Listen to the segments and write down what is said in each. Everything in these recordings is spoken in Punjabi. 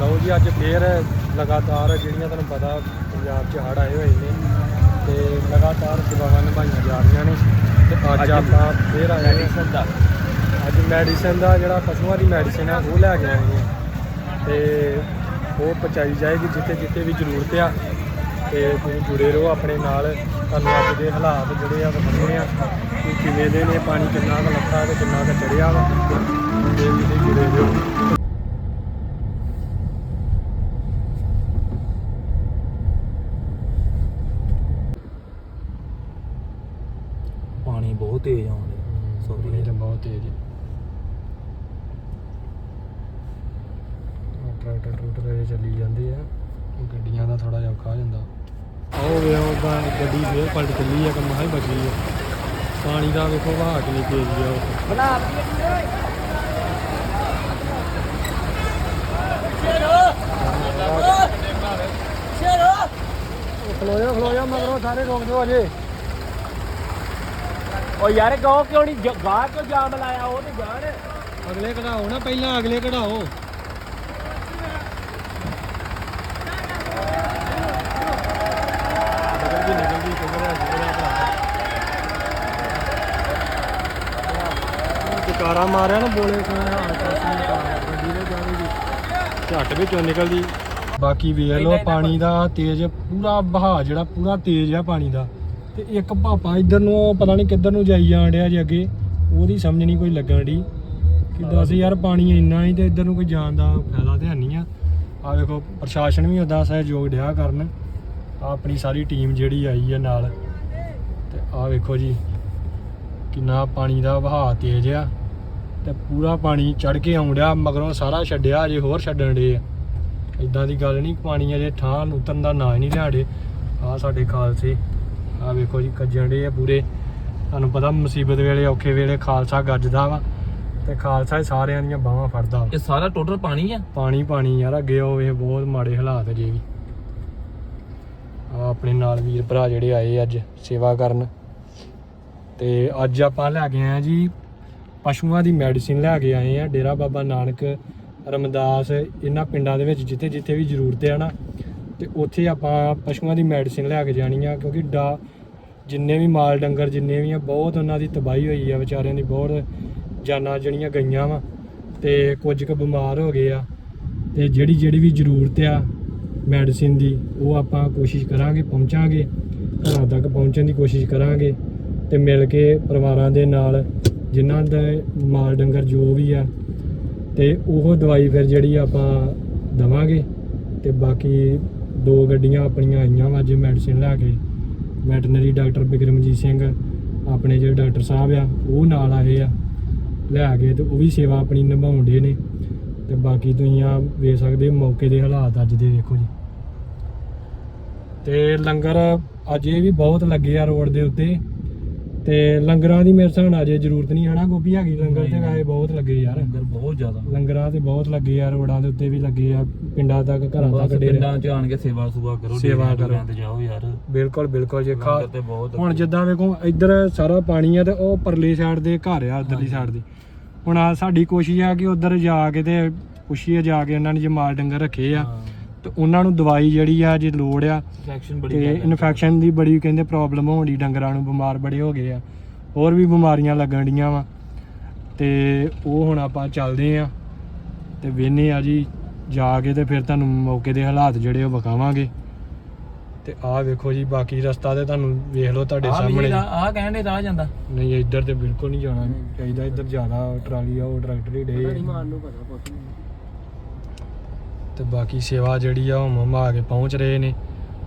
ਲਓ ਜੀ ਅੱਜ ਫੇਰ ਲਗਾਤਾਰ ਜਿਹੜੀਆਂ ਤੁਹਾਨੂੰ ਪਤਾ ਪੰਜਾਬ 'ਚ ਹੜ੍ਹ ਆਏ ਹੋਏ ਨੇ ਤੇ ਲਗਾਤਾਰ ਸੇਵਾਵਾਂ ਨਿਭਾਈਆਂ ਜਾ ਰਹੀਆਂ ਨੇ ਤੇ ਅੱਜ ਆਪਾਂ ਫੇਰ ਆਏ ਹਾਂ। ਮੈਡੀਸਨ ਦਾ। ਅੱਜ ਮੈਡੀਸਨ ਦਾ ਜਿਹੜਾ ਪਸ਼ੂਆਂ ਦੀ ਮੈਡੀਸਨ ਆ ਉਹ ਲੈ ਕੇ ਆਏ ਹਾਂ ਤੇ ਉਹ ਪਹੁੰਚਾਈ ਜਾਏਗੀ ਜਿੱਥੇ ਜਿੱਥੇ ਵੀ ਜ਼ਰੂਰਤ ਆ। ਤੇ ਤੁਸੀਂ ਜੁੜੇ ਰਹੋ ਆਪਣੇ ਨਾਲ। ਤੁਹਾਨੂੰ ਅੱਜ ਦੇ ਹਾਲਾਤ ਜਿਹੜੇ ਆ ਦਿਖਾਉਂਦੇ ਆ ਕਿ ਕਿਵੇਂ ਦੇ ਨੇ ਪਾਣੀ ਕਿੰਨਾ ਕੁ ਲੱਥਾ ਤੇ ਕਿੰਨਾ ਕੁ ਚੜਿਆ ਵਾ। ਤੇ ਤੁਸੀਂ ਜੁੜੇ ਰਹੋ ਪਾਣੀ ਬਹੁਤ ਤੇਜ਼ ਆਉਂਦਾ ਸੌਰੀ ਤਾਂ ਬਹੁਤ ਤੇਜ਼ ਹੈ। ਆਹ ਟਰੈਕਟਰ ਟਰੂਟਰ ਇਹ ਚੱਲੀ ਜਾਂਦੇ ਆ। ਗੱਡੀਆਂ ਦਾ ਥੋੜਾ ਜਿਹਾ ਔਖਾ ਹੋ ਜਾਂਦਾ। ਆਓ ਵੇ ਉਹ ਬਾ ਗੱਡੀ ਫੇਰ ਪਲਟ ਚੱਲੀ ਆ ਕਿ ਮਹਾਂ ਹੀ ਬਚੀ ਆ। ਪਾਣੀ ਦਾ ਵੇਖੋ ਵਹਾਅ ਕਿੰਨੀ ਤੇਜ਼ ਆ ਉਹ। ਬਣਾ ਖਲੋਇਆ ਖਲੋਇਆ ਮਗਰੋਂ ਸਾਰੇ ਰੋਕ ਦਿਓ ਅਜੇ। ਓ ਯਾਰ ਗਾਉ ਕਿਉਂ ਨਹੀਂ ਗਾਹ ਕਿਉਂ ਜਾਮ ਲਾਇਆ ਉਹ ਤੇ ਜਾਣ। ਅਗਲੇ ਕਢਾਓ ਨਾ ਪਹਿਲਾਂ ਅਗਲੇ ਕਢਾਓ। ਟਕਾਰਾ ਮਾਰਿਆ ਨਾ ਬੋਲੇ ਤੋਂ ਹਾਂ ਗੱਡੀ ਦੇ ਜਾਵੇਗੀ ਝੱਟ ਵਿੱਚੋਂ ਨਿਕਲਦੀ। ਬਾਕੀ ਵੇਖ ਲਓ ਪਾਣੀ ਦਾ ਤੇਜ਼ ਪੂਰਾ ਵਹਾਅ ਜਿਹੜਾ ਪੂਰਾ ਤੇਜ਼ ਆ ਪਾਣੀ ਦਾ। ਤੇ ਇੱਕ ਭਾਪਾ ਇੱਧਰ ਨੂੰ ਪਤਾ ਨਹੀਂ ਕਿੱਧਰ ਨੂੰ ਜਾਈ ਜਾਣ ਡਿਆ ਜੇ ਅੱਗੇ। ਉਹਦੀ ਸਮਝ ਨਹੀਂ ਕੋਈ ਲੱਗਣ ਦੀ ਕਿ ਦੱਸ ਯਾਰ ਪਾਣੀ ਇੰਨਾ ਹੀ ਤੇ ਇੱਧਰ ਨੂੰ ਕੋਈ ਜਾਣ ਦਾ ਫਾਇਦਾ ਤੇ ਹੈ ਨਹੀਂ ਆ। ਆ ਵੇਖੋ ਪ੍ਰਸ਼ਾਸਨ ਵੀ ਉਹਦਾ ਸਹਿਯੋਗ ਡਿਆ ਕਰਨ। ਆਹ ਆਪਣੀ ਸਾਰੀ ਟੀਮ ਜਿਹੜੀ ਆਈ ਆ ਨਾਲ। ਤੇ ਆ ਵੇਖੋ ਜੀ ਕਿੰਨਾ ਪਾਣੀ ਦਾ ਵਹਾਅ ਤੇਜ਼ ਆ। ਤੇ ਪੂਰਾ ਪਾਣੀ ਚੜ ਕੇ ਆਉਂਦਿਆ ਮਗਰੋਂ ਸਾਰਾ ਛੱਡਿਆ ਅਜੇ ਹੋਰ ਛੱਡਣ ਡੇ ਆ। ਇਦਾਂ ਦੀ ਗੱਲ ਨਹੀਂ ਪਾਣੀ ਅਜੇ ਠਾਂ ਨੂੰ ਉਤਰਨ ਦਾ ਨਾਂ ਹੀ ਨਹੀਂ ਲਿਆੜੇ ਆ ਸਾਡੇ ਖਾਲਸੇ। ਆ ਵੇਖੋ ਜੀ ਕੱਜਣ ਆ ਪੂਰੇ। ਤੁਹਾਨੂੰ ਪਤਾ ਮੁਸੀਬਤ ਵੇਲੇ ਔਖੇ ਵੇਲੇ ਖਾਲਸਾ ਗੱਜਦਾ ਵਾ ਤੇ ਖਾਲਸਾ ਸਾਰਿਆਂ ਦੀਆਂ ਬਾਹਾਂ ਫੜਦਾ ਵਾ। ਇਹ ਸਾਰਾ ਟੋਟਲ ਪਾਣੀ ਆ? ਪਾਣੀ ਪਾਣੀ ਯਾਰ ਅੱਗੇ ਹੋਵੇ ਬਹੁਤ ਮਾੜੇ ਹਾਲਾਤ ਜੇ ਵੀ। ਆ ਆਪਣੇ ਨਾਲ ਵੀਰ ਭਰਾ ਜਿਹੜੇ ਆਏ ਅੱਜ ਸੇਵਾ ਕਰਨ। ਤੇ ਅੱਜ ਆਪਾਂ ਲੈ ਕੇ ਆਏ ਆ ਜੀ ਪਸ਼ੂਆਂ ਦੀ ਮੈਡੀਸਿਨ ਲੈ ਕੇ ਆਏ ਆ। ਡੇਰਾ ਬਾਬਾ ਨਾਨਕ ਰਮਦਾਸ ਇਹਨਾਂ ਪਿੰਡਾਂ ਦੇ ਵਿੱਚ ਜਿੱਥੇ ਜਿੱਥੇ ਵੀ ਜ਼ਰੂਰਤ ਹੈ ਨਾ ਤੇ ਉੱਥੇ ਆਪਾਂ ਪਸ਼ੂਆਂ ਦੀ ਮੈਡੀਸਿਨ ਲੈ ਕੇ ਜਾਣੀ ਆ, ਕਿਉਂਕਿ ਡਾ ਜਿੰਨੇ ਵੀ ਮਾਲ ਡੰਗਰ ਜਿੰਨੇ ਵੀ ਆ, ਬਹੁਤ ਉਹਨਾਂ ਦੀ ਤਬਾਹੀ ਹੋਈ ਆ, ਵਿਚਾਰਿਆਂ ਦੀ ਬਹੁਤ ਜਾਨਾਂ ਜਿਹੜੀਆਂ ਗਈਆਂ ਵਾ, ਤੇ ਕੁਝ ਕੁ ਬਿਮਾਰ ਹੋ ਗਏ ਆ, ਤੇ ਜਿਹੜੀ ਜਿਹੜੀ ਵੀ ਜ਼ਰੂਰਤ ਆ ਮੈਡੀਸਿਨ ਦੀ, ਉਹ ਆਪਾਂ ਕੋਸ਼ਿਸ਼ ਕਰਾਂਗੇ, ਪਹੁੰਚਾਂਗੇ, ਘਰਾਂ ਤੱਕ ਪਹੁੰਚਣ ਦੀ ਕੋਸ਼ਿਸ਼ ਕਰਾਂਗੇ, ਤੇ ਮਿਲ ਕੇ ਪਰਿਵਾਰਾਂ ਦੇ ਨਾਲ ਜਿਨ੍ਹਾਂ ਦੇ ਮਾਲ ਡੰਗਰ ਜੋ ਵੀ ਆ, ਤੇ ਉਹ ਦਵਾਈ ਫਿਰ ਜਿਹੜੀ ਆਪਾਂ ਦਵਾਂਗੇ, ਤੇ ਬਾਕੀ ਦੋ ਗੱਡੀਆਂ ਆਪਣੀਆਂ ਆਈਆਂ ਵਾ ਅੱਜ ਮੈਡੀਸਿਨ ਲੈ ਕੇ। ਵੈਟਰਨਰੀ ਡਾਕਟਰ ਬਿਕਰਮਜੀਤ ਸਿੰਘ, ਆਪਣੇ ਜਿਹੜੇ ਡਾਕਟਰ ਸਾਹਿਬ ਆ, ਉਹ ਨਾਲ ਆਏ ਆ। ਲੈ ਕੇ ਤੇ ਉਹ ਵੀ ਸੇਵਾ ਆਪਣੀ ਨਿਭਾਉਂਦੇ ਨੇ। ਤੇ ਬਾਕੀ ਤੁਸੀਂ ਆ ਵੇਖ ਸਕਦੇ ਮੌਕੇ ਦੇ ਹਾਲਾਤ ਅੱਜ ਦੇ ਵੇਖੋ ਜੀ। ਤੇ ਲੰਗਰ ਅੱਜ ਇਹ ਵੀ ਬਹੁਤ ਲੱਗੇ ਆ ਰੋਡ ਦੇ ਉੱਤੇ। ਤੇ ਲੰਗਰਾਂ ਦੀ ਮੇਰੇ ਨਾਲ ਅਜੇ ਜ਼ਰੂਰਤ ਨਹੀਂ ਹਨਾ ਗੋਪੀ ਹੈਗੀ ਲੰਗਰ ਤੇ ਵੈਸੇ ਬਹੁਤ ਲੱਗੇ ਯਾਰ। ਲੰਗਰ ਬਹੁਤ ਜ਼ਿਆਦਾ। ਲੰਗਰਾਂ ਤੇ ਬਹੁਤ ਲੱਗੇ ਆ ਰੋਡਾਂ ਦੇ ਉੱਤੇ ਵੀ ਲੱਗੇ ਆ ਪਿੰਡਾਂ ਤੱਕ ਘਰਾਂ ਬਸ ਤੱਕ ਡੇਰੇ। ਪਿੰਡਾਂ ਚ ਆਣ ਕੇ ਸੇਵਾ ਸੁਵਾ ਕਰੋ ਸੇਵਾ ਡੇਰਿਆਂ ਕਰੋ। ਤੇ ਜਾਓ ਯਾਰ। ਬਿਲਕੁਲ ਬਿਲਕੁਲ ਜੇ ਖਾ ਲੰਗਰ ਤੇ ਬਹੁਤ ਹੁਣ ਜਿੱਦਾਂ ਵੇਖੋ ਇੱਧਰ ਸਾਰਾ ਪਾਣੀ ਆ ਤੇ ਉਹ ਪਰਲੇ ਸਾਈਡ ਦੇ ਘਰ ਆ ਉਧਰਲੀ। ਸਾਈਡ ਦੇ। ਹੁਣ ਆ ਸਾਡੀ ਕੋਸ਼ਿਸ਼ ਆ ਕਿ ਉਧਰ ਜਾ ਕੇ ਤੇ ਪੁੱਛੀਏ ਜਾ ਕੇ ਉਹਨਾਂ ਨੇ ਜੇ ਮਾਲ ਡੰਗਰ ਰੱਖੇ ਆ। ਤੇ ਉਹਨਾਂ ਨੂੰ ਦਵਾਈ ਜਿਹੜੀ ਆ ਜੇ ਲੋੜ ਆ ਇਨਫੈਕਸ਼ਨ ਬੜੀ ਤੇ। ਇਨਫੈਕਸ਼ਨ ਦੀ ਬੜੀ ਕਹਿੰਦੇ ਪ੍ਰੋਬਲਮ ਹੋਣ ਦੀ ਡੰਗਰਾਂ ਨੂੰ ਬਿਮਾਰ ਬੜੇ ਹੋ ਗਏ ਆ। ਹੋਰ ਵੀ ਬਿਮਾਰੀਆਂ ਲੱਗਣ ਡੀਆਂ ਵਾ। ਤੇ ਉਹ ਹੁਣ ਆਪਾਂ ਚੱਲਦੇ ਆ। ਤੇ ਵੇਨੇ ਆ ਜੀ ਜਾ ਕੇ ਤੇ ਫਿਰ ਤੁਹਾਨੂੰ ਮੌਕੇ ਦੇ ਹਾਲਾਤ ਜਿਹੜੇ ਉਹ ਵਿਖਾਵਾਂਗੇ। ਤੇ ਆਹ ਵੇਖੋ ਜੀ ਬਾਕੀ ਰਸਤਾ ਤੇ ਤੁਹਾਨੂੰ ਵੇਖ ਲਓ ਤੁਹਾਡੇ ਸਾਹਮਣੇ। ਆਹ ਕਹਿੰਦੇ ਰਾਹ ਜਾਂਦਾ। ਨਹੀਂ ਇੱਧਰ ਤੇ ਬਿਲਕੁਲ ਨਹੀਂ ਜਾਣਾ। ਚਾਹੀਦਾ ਇੱਧਰ ਜ਼ਿਆਦਾ ਟਰਾਲੀ ਆ ਉਹ ਟਰੈਕਟਰ ਹੀ ਡੇ ਨੂੰ ਪਤਾ ਕੁਛ ਨਹੀਂ ਤੇ ਬਾਕੀ ਸੇਵਾ ਜਿਹੜੀ ਆ ਉਹ ਮਮਾ ਆ ਕੇ ਪਹੁੰਚ ਰਹੇ ਨੇ।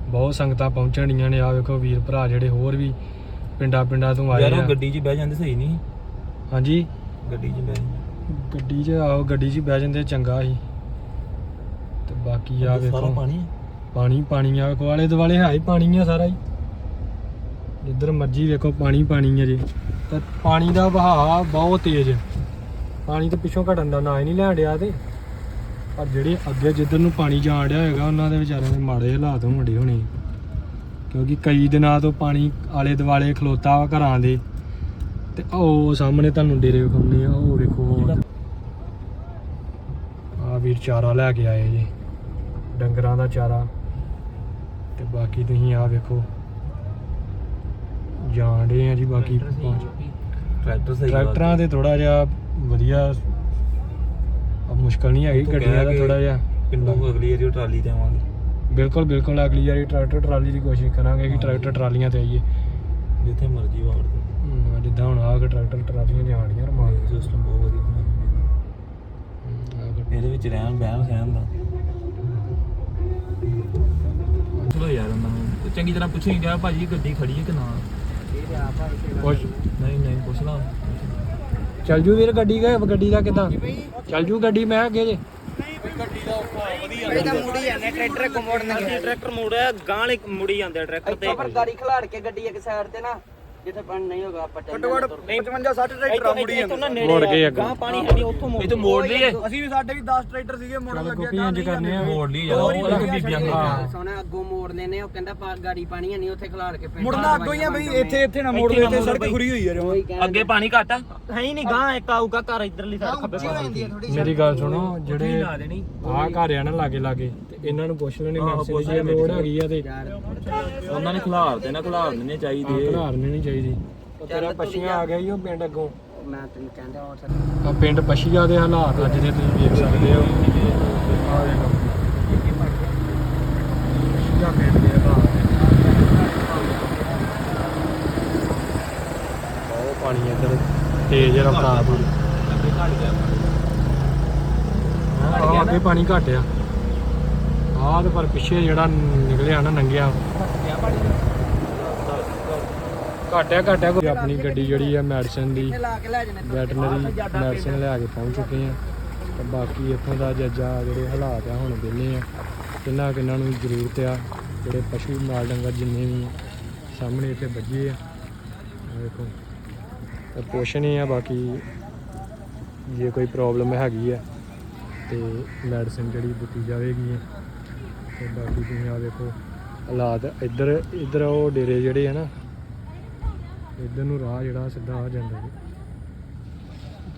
ਬਹੁਤ ਸੰਗਤਾਂ ਪਹੁੰਚਣੀਆਂ ਨੇ। ਆ ਵੇਖੋ ਵੀਰ ਭਰਾ ਜਿਹੜੇ ਹੋਰ ਵੀ ਪਿੰਡਾਂ ਪਿੰਡਾਂ ਤੋਂ ਆਏ ਯਾਰ ਆ। ਉਹ ਗੱਡੀ 'ਚ ਬਹਿ ਜਾਂਦੇ ਸਹੀ ਨਹੀਂ? ਹਾਂਜੀ? ਗੱਡੀ 'ਚ ਬਹਿ ਗੱਡੀ 'ਚ ਆਓ ਗੱਡੀ 'ਚ ਬਹਿ ਜਾਂਦੇ ਚੰਗਾ ਸੀ ਤੇ ਬਾਕੀ ਆ ਵੇਖੋ। ਪਾਣੀ। ਪਾਣੀ ਪਾਣੀ ਆ ਵੇਖੋ। ਆਲੇ ਦੁਆਲੇ ਹੈ ਹੀ ਪਾਣੀ ਆ ਸਾਰਾ ਹੀ। ਜਿੱਧਰ ਮਰਜ਼ੀ ਵੇਖੋ ਪਾਣੀ ਪਾਣੀ ਆ ਜੀ। ਤੇ ਪਾਣੀ ਦਾ ਵਹਾਅ ਬਹੁਤ ਤੇਜ਼। ਪਾਣੀ ਤੇ ਪਿੱਛੋਂ ਘਟਣ ਦਾ ਨਾਂ ਹੀ ਨਹੀਂ ਲੈਣ ਡਿਆ ਤੇ। ਪਰ ਜਿਹੜੇ ਅੱਗੇ ਜਿੱਧਰ ਨੂੰ ਪਾਣੀ ਜਾਣ ਡਿਆ ਹੋਏਗਾ ਉਹਨਾਂ ਦੇ ਵਿਚਾਰਿਆਂ ਦੇ ਮਾੜੇ ਹਾਲਾਤ ਹੋਣ ਡੇ ਹੋਣੇ। ਕਿਉਂਕਿ ਕਈ ਦਿਨਾਂ ਤੋਂ ਪਾਣੀ ਆਲੇ ਦੁਆਲੇ ਖਲੋਤਾ ਵਾ ਘਰਾਂ ਦੇ ਤੇ ਉਹ ਸਾਹਮਣੇ ਤੁਹਾਨੂੰ ਡੇਰੇ ਵਿਖਾਉਂਦੇ ਆ ਉਹ ਵੇਖੋ। ਆ ਵੀਰ ਚਾਰਾ ਲੈ ਕੇ ਆਏ ਜੀ ਡੰਗਰਾਂ ਦਾ ਚਾਰਾ। ਤੇ ਬਾਕੀ ਤੁਸੀਂ ਆ ਵੇਖੋ ਜਾਣਦੇ ਆ ਜੀ ਬਾਕੀ ਟਰੈਕਟਰ ਸਹੀ ਟਰੈਕਟਰਾਂ ਤੇ ਥੋੜਾ ਜਿਹਾ ਵਧੀਆ ਆ ਮੁਸ਼ਕਲ ਨਹੀਂ ਹੈਗੀ ਤੂੰ ਗੱਡੀਆਂ ਦਾ ਥੋੜਾ ਜਿਹਾ ਪਿੰਡੋਂ ਅਗਲੀ ਏਰੀਓ ਟਰਾਲੀ ਤੇ ਆਵਾਂਗੇ ਬਿਲਕੁਲ ਬਿਲਕੁਲ ਅਗਲੀ ਵਾਰੀ ਟਰੈਕਟਰ ਟਰਾਲੀ ਦੀ ਕੋਸ਼ਿਸ਼ ਕਰਾਂਗੇ ਕਿ ਟਰੈਕਟਰ ਟਰਾਲੀਆਂ ਤੇ ਆਈਏ ਜਿੱਥੇ ਮਰਜ਼ੀ ਵਾੜ ਦੋ ਹਮ, ਜਿੱਦਾਂ ਹੁਣ ਆ ਕੇ ਟਰੈਕਟਰ ਟਰਾਲੀਆਂ ਜਾਣੀਆਂ ਰਮਾਨ ਸਿਸਟਮ ਬਹੁਤ ਵਧੀਆ ਬਣਾਇਆ ਇਹਦੇ ਵਿੱਚ ਰਹਿਣ ਬਹਿਣ ਸਹਿਣ ਦਾ ਚਲੋ ਯਾਰ ਉਹਨਾਂ ਨੂੰ ਚੰਗੀ ਤਰ੍ਹਾਂ ਪੁੱਛੀ ਗਿਆ ਭਾਜੀ ਗੱਡੀ ਖੜੀ ਹੈ ਕਿ ਨਾ ਕੁਛ ਨਹੀਂ ਨਹੀਂ ਪੁੱਛ ਲਾ ਚੱਲ ਜੂ ਵੀਰ ਗੱਡੀ ਗਏ ਗੱਡੀ ਦਾ ਕਿਦਾਂ? ਚੱਲ ਜੂ ਗੱਡੀ ਮੈਂ ਅੱਗੇ ਜੇ। ਇਹਦਾ ਮੁੜੀ ਜਾਂਦੇ ਟਰੈਕਟਰ ਕੋ ਮੋੜਨਗੇ। ਟਰੈਕਟਰ ਮੁੜਿਆ ਗਾਂ ਵਾਲੇ ਮੁੜੀ ਜਾਂਦੇ ਆ ਟਰੈਕਟਰ ਇੱਥੋਂ ਪਰ ਗਾੜੀ ਖਿਲਾੜ ਕੇ ਗੱਡੀ ਇੱਕ ਸਾਈਡ ਤੇ ਨਾ। ਜਿੱਥੇ ਪਾਣੀ ਨਹੀਂ ਹੋਗਾ ਆਪਾਂ ਚੱਲ ਘੱਟੋ ਘੱਟ 55 60 ਟਰੈਕਟਰ ਮੁੜੀ ਜਾਂਦੇ ਮੁੜ ਗਏ ਅੱਗੋਂ। ਗਾਂ ਪਾਣੀ ਹੈ ਨਹੀਂ ਉੱਥੋਂ ਮੁੜ ਇਹ ਤਾਂ ਮੋੜ ਲਈਏ। ਅਸੀਂ ਵੀ ਸਾਡੇ ਵੀ 10 ਟਰੈਕਟਰ ਸੀਗੇ ਮੋੜਨ ਚੱਲ ਲੱਗੇ ਗੋਪੀ ਇੰਜ ਕਰਨੇ ਆ ਮੋੜ ਲਈ ਯਾਰ ਉਹ ਲੱਗ ਬੀਬੀਆਂ ਹਾਂ। ਸੋਨਾ ਅੱਗੋਂ ਮੋੜ ਲੈਨੇ ਉਹ ਕਹਿੰਦਾ ਪਾ ਗਾੜੀ ਪਾਣੀ ਨਹੀਂ ਉੱਥੇ ਖਿਲਾੜ ਕੇ ਪਿੰਡ ਮੁੜਨਾ ਅੱਗੋਂ ਹੀ ਆ ਬਈ ਇੱਥੇ ਇੱਥੇ ਨਾ ਮੋੜ ਇੱਥੇ ਨਾ ਇੱਥੇ ਮੋੜ ਸੜਕ ਬਈ। ਖੁਰੀ ਹੋਈ ਆ ਜਮਾਂ। ਕੋਈ ਕਹਿ ਅੱਗੇ ਪਾਣੀ ਘੱਟ ਆ। ਹੈ ਹੀ ਨਹੀਂ ਗਾਂ ਇੱਕ ਆਊਗਾ ਘਰ ਇਧਰਲੀ ਸਾਈਡ ਖੱਬੇ ਪਾਸੇ। ਮੇਰੀ ਗੱਲ ਸੁਣੋ ਜਿਹੜੇ ਆਹ ਘਰ ਆ ਨਾ ਲਾਗੇ ਲਾਗੇ ਇਹਨਾਂ ਨੂੰ ਪੁੱਛ ਲੈਣੇ ਹਾਂ, ਮੈਕਸੇ ਪੁੱਛ ਦੀ ਜੇ ਲੈਣੇ ਲੋੜ ਹੈਗੀ ਆ ਤੇ ਉਹਨਾਂ ਨੇ ਖਿਲਾਰ ਨਾ ਖਿਲਾਰ ਦੇਣੇ ਚਾਹੀਦੇ। ਖਿਲਾਰਨੀ ਨਹੀਂ ਚਾਹੀਦੀ। ਉਹ ਤੇਰਾ ਪਛੀਆਂ ਆ ਗਿਆ ਈ ਉਹ ਪਿੰਡ ਅੱਗੋਂ। ਮੈਂ ਤੈਨੂੰ ਕਹਿੰਦਾ ਉਹ ਆ ਪਿੰਡ ਪਛੀਆ ਦੇ ਹਾਲਾਤ ਅੱਜ ਦੇ ਤੁਸੀਂ ਵੇਖ ਸਕਦੇ ਹੋ। ਆ ਵੇਖੋ ਪਛੀਆ ਪਿੰਡ ਦੇ ਹਾਲਾਤ ਬਹੁਤ ਪਾਣੀ ਇੱਧਰ ਤੇਜ਼ ਰਫ਼ਤਾਰ ਦੀ ਹਾਂ ਅੱਗੇ ਪਾਣੀ ਘਟ ਆ। ਆਹ ਤੇ ਪਰ ਪਿੱਛੇ ਜਿਹੜਾ ਨਿਕਲਿਆ ਨਾ ਨੰਗਿਆ। ਘਟਿਆ ਘਟਿਆ ਕੋਈ ਆਪਣੀ ਗੱਡੀ ਜਿਹੜੀ ਆ ਮੈਡੀਸਨ ਦੀ ਲਾ ਲੈ ਵੈਟਰਨਰੀ ਮੈਡੀਸਨ ਲਿਆ ਕੇ ਪਹੁੰਚ ਚੁੱਕੇ ਆ। ਤੇ ਬਾਕੀ ਇੱਥੋਂ ਦਾ ਜੱਜਾ ਜਿਹੜੇ ਹਾਲਾਤ ਆ ਹੁਣ ਦਿੰਨੇ ਆ। ਕਿੰਨਾ ਕਿੰਨਾ ਨੂੰ ਜ਼ਰੂਰਤ ਆ ਜਿਹੜੇ ਪਸ਼ੂ ਮਾਲ ਡੰਗਰ ਜਿੰਨੇ ਵੀ ਸਾਹਮਣੇ ਇੱਥੇ ਵੱਜੇ ਆ। ਦੇਖੋ ਤੇ ਪੋਸ਼ਣ ਹੀ ਆ ਬਾਕੀ ਜੇ ਕੋਈ ਪ੍ਰੋਬਲਮ ਹੈਗੀ ਆ ਤੇ ਮੈਡੀਸਨ ਜਿਹੜੀ ਦਿੱਤੀ ਜਾਵੇਗੀ। ਤੇ ਬਾਕੀ ਤੁਸੀਂ ਆ ਦੇਖੋ ਹਾਲਾਤ ਇੱਧਰ ਇੱਧਰ ਉਹ ਡੇਰੇ ਜਿਹੜੇ ਆ ਨਾ ਇੱਧਰ ਨੂੰ ਰਾਹ ਜਿਹੜਾ ਸਿੱਧਾ ਆ ਜਾਂਦਾ ਜੀ।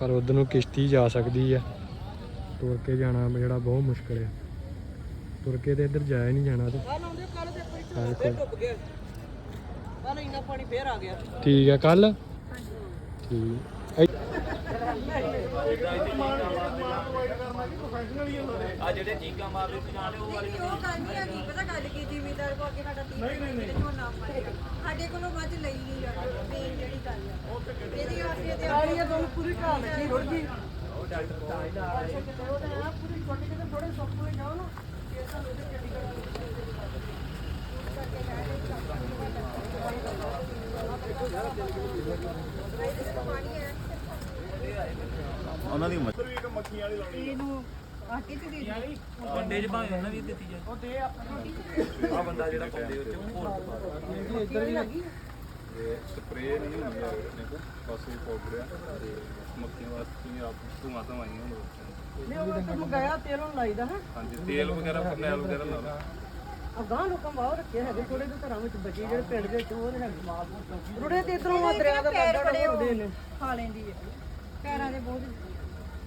ਪਰ ਉਧਰ ਨੂੰ ਕਿਸ਼ਤੀ ਜਾ ਸਕਦੀ ਆ। ਤੁਰ ਕੇ ਜਾਣਾ ਜਿਹੜਾ ਬਹੁਤ ਮੁਸ਼ਕਲ ਹੈ ਤੁਰ ਕੇ ਤੇ ਇੱਧਰ ਜਾਇਆ ਨਹੀਂ ਜਾਣਾ ਤੇ। ਆਹ ਦੇਖੋ। ਕੱਲ ਇੰਨਾ ਪਾਣੀ ਫੇਰ ਆ ਗਿਆ। ਠੀਕ ਹੈ ਕੱਲ ਠੀਕ। ਆ ਜਿਹੜੇ ਚੀਕਾਂ ਮਾਰਦੇ ਪਛਾਣੇ ਉਹ ਵਾਲੀ ਉਹ ਗੱਲ ਨਹੀਂ ਹੈਗੀ ਪਤਾ ਗੱਲ ਕੀ ਜ਼ਿਮੀਦਾਰ ਕੋ ਅੱਗੇ ਸਾਡਾ ਨਹੀਂ ਨਹੀਂ ਨਹੀਂ ਝੋਨਾ ਪਾਇਆ ਸਾਡੇ ਕੋਲੋਂ ਮੱਝ ਲਈ ਨਹੀਂ ਜਾਂਦੀ ਮੇਨ ਜਿਹੜੀ ਗੱਲ ਆ ਇਹਦੀ ਵਾਸਤੇ ਤੇ ਕਾਲੀ ਇਹ ਤੁਹਾਨੂੰ ਪੂਰੀ ਢਾਲ ਲੱਗੀ ਰੁੜ ਗਈ ਉਹਨਾਂ ਦੀ ਇਹਨੂੰ ਆਟੇ ਚ ਦੇ ਦੇ। ਵੰਡੇ ਚ ਭਾਵੇਂ ਉਹਨਾਂ ਵੀ ਦਿੱਤੀ ਜਾਏ। ਉਹ ਦੇ ਆ ਬੰਦਾ ਜਿਹੜਾ ਪਾਉਂਦੇ ਉਹ ਚ ਉਹ ਹੋਰ ਸਪਰੇਅ ਨਹੀਂ ਹੁੰਦੀ ਆ ਆਪਣੇ ਕੋਲ। ਬਸ ਇਹ ਪਾਊਡਰ ਆ ਤੇ ਮੱਖੀਆਂ ਵਾਸਤੇ ਵੀ ਆਪ ਧੂਆਂ ਧਵਾਈਆਂ ਹੁੰਦੀਆਂ ਨਹੀਂ ਉਹ ਤੁਹਾਨੂੰ ਗਿਆ ਤੇਲ ਨੂੰ ਲਾਈਦਾ ਹੈ ਹਾਂਜੀ ਤੇਲ ਵਗੈਰਾ ਫਰਨੈਲ ਵਗੈਰਾ ਲਾ ਲਓ ਅਗਾਂ ਲੋਕਾਂ ਬਾਹਰ ਰੱਖੇ ਹੈਗੇ ਥੋੜੇ ਜਿਹੇ ਘਰਾਂ ਵਿੱਚ ਬਚੇ ਜਿਹੜੇ ਪਿੰਡ ਦੇ ਵਿੱਚ ਉਹ ਹੈਗੇ ਰੁੜੇ ਤੇ ਇਧਰੋਂ ਆ ਦਰਿਆ ਦਾ ਬੰਦਾ ਹੁੰਦੇ ਨੇ। ਖਾ ਲੈਂਦੀ ਹੈ ਪੈਰਾਂ ਦੇ ਬਹੁਤ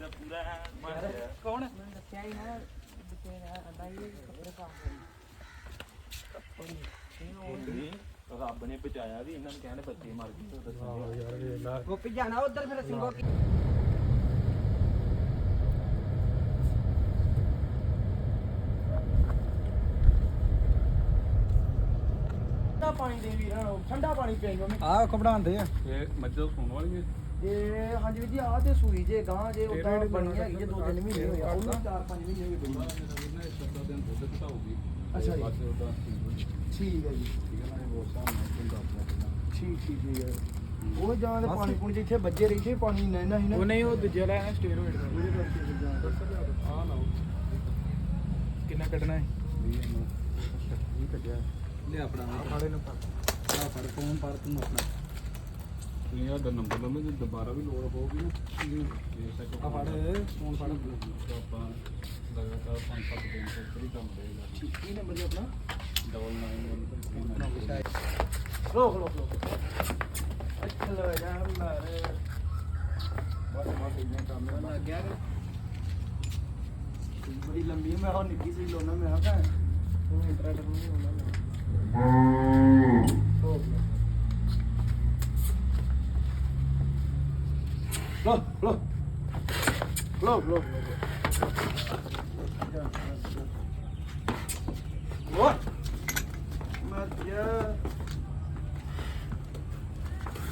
ਕਿਤੇ ਰੱਬ ਨੇ ਬਚਾਇਆ ਵੀ ਇਹਨਾਂ ਨੂੰ ਕਹਿੰਦੇ ਬੱਚੇ ਮਰ ਗਏ ਉਹ ਦੱਸੋ। ਆਹੋ ਯਾਰ ਵੇਖ ਲਾ ਗੋਪੀ ਜਾਣਾ ਉਧਰ ਫਿਰ ਅਸੀਂ ਗੋਪੀ। ਠੰਡਾ ਪਾਣੀ ਦੇ ਵੀਰ ਠੰਡਾ ਪਾਣੀ ਪੀਂਦੇ ਮੈਂ ਆਹ ਖਬੜਾਉਂਦੇ ਆ। ਇਹ ਮੱਝਾਂ ਸੂਣ ਵਾਲੀਆਂ। ਇਹ ਹਾਂਜੀ ਜੀ ਆਹ ਤੇ ਸੂਈ ਜੇ ਗਾਂ ਜੇ ਉਦਾਂ ਬਣੀ ਹੈਗੀ ਜੇ ਦੋ ਤਿੰਨ ਮਹੀਨੇ ਹੋਏ ਆ ਉਹਨੂੰ 4-5 ਮਹੀਨੇ ਹੋਏ ਘਟਾਊਗੀ ਅੱਛਾ ਜੀ। ਠੀਕ ਠੀਕ ਹੈ ਜੀ। ਹੈ ਨਾ ਠੀਕ ਠੀਕ ਜੀ ਯਾਰ ਉਹ ਜਾਂ ਤੇ ਪਾਣੀ ਪੂਣੀ ਜਿੱਥੇ ਵੱਜੇ ਰਹਿੰਦੇ ਪਾਣੀ ਲੈਣਾ ਸੀ ਨਾ ਉਹ ਨਹੀਂ ਉਹ ਦੂਜੇ ਲੈ ਆਇਆ ਸਟੀਰੋਇਡ ਦਾ ਉਹਦੇ ਕਰਕੇ ਜਾਂ ਆ ਲਾਓ। ਕਿੰਨਾ ਕੱਢਣਾ ਹੈ? 20 ਨੂੰ 20 ਕੱਢਿਆ। ਲਿਆ ਆਪਣਾ ਫੜੇ ਨੂੰ ਫੜ। ਆ ਫੜ ਫੋਨ ਫੜ ਤੂੰ ਆਪਣਾ। ਤੁਸੀਂ ਸਾਡਾ ਨੰਬਰ ਲੰਮੇ ਜੇ ਦੁਬਾਰਾ ਵੀ ਲੋੜ ਪਊਗੀ ਨਾ ਦੇ ਸਕੋ ਆ ਫੜ ਫੋਨ ਫੜ। ਤਾਂ ਆਪਾਂ ਲਗਾਤਾਰ 5-7 ਦਿਨ ਤੋਂ ਉੱਪਰ ਹੀ ਕੰਮ ਰਹੇਗਾ ਕੀ ਨੰਬਰ ਜੀ ਆਪਣਾ? ਡਬਲ 91 ਰੋਕ ਰੋਕ ਰੋਕ। ਅੱਛਾ ਲੈ ਜਾ ਮਾਰੇ। ਬਸ ਬਸ ਇੰਨਾ ਕੰਮ ਹੈ। ਲੱਗ ਗਿਆ ਬੜੀ ਲੰਬੀ ਮੈਂ ਹੁਣ ਨਿੱਕੀ ਸੀ ਲੋਨਾ ਮੈਂ ਆ ਭੈਣ। ਤੂੰ ਇੰਟਰਨੈਟ ਨੂੰ ਨਹੀਂ ਹੋਣਾ ਲੋ ਲੋ ਲੋ ਲੋ ਲੋ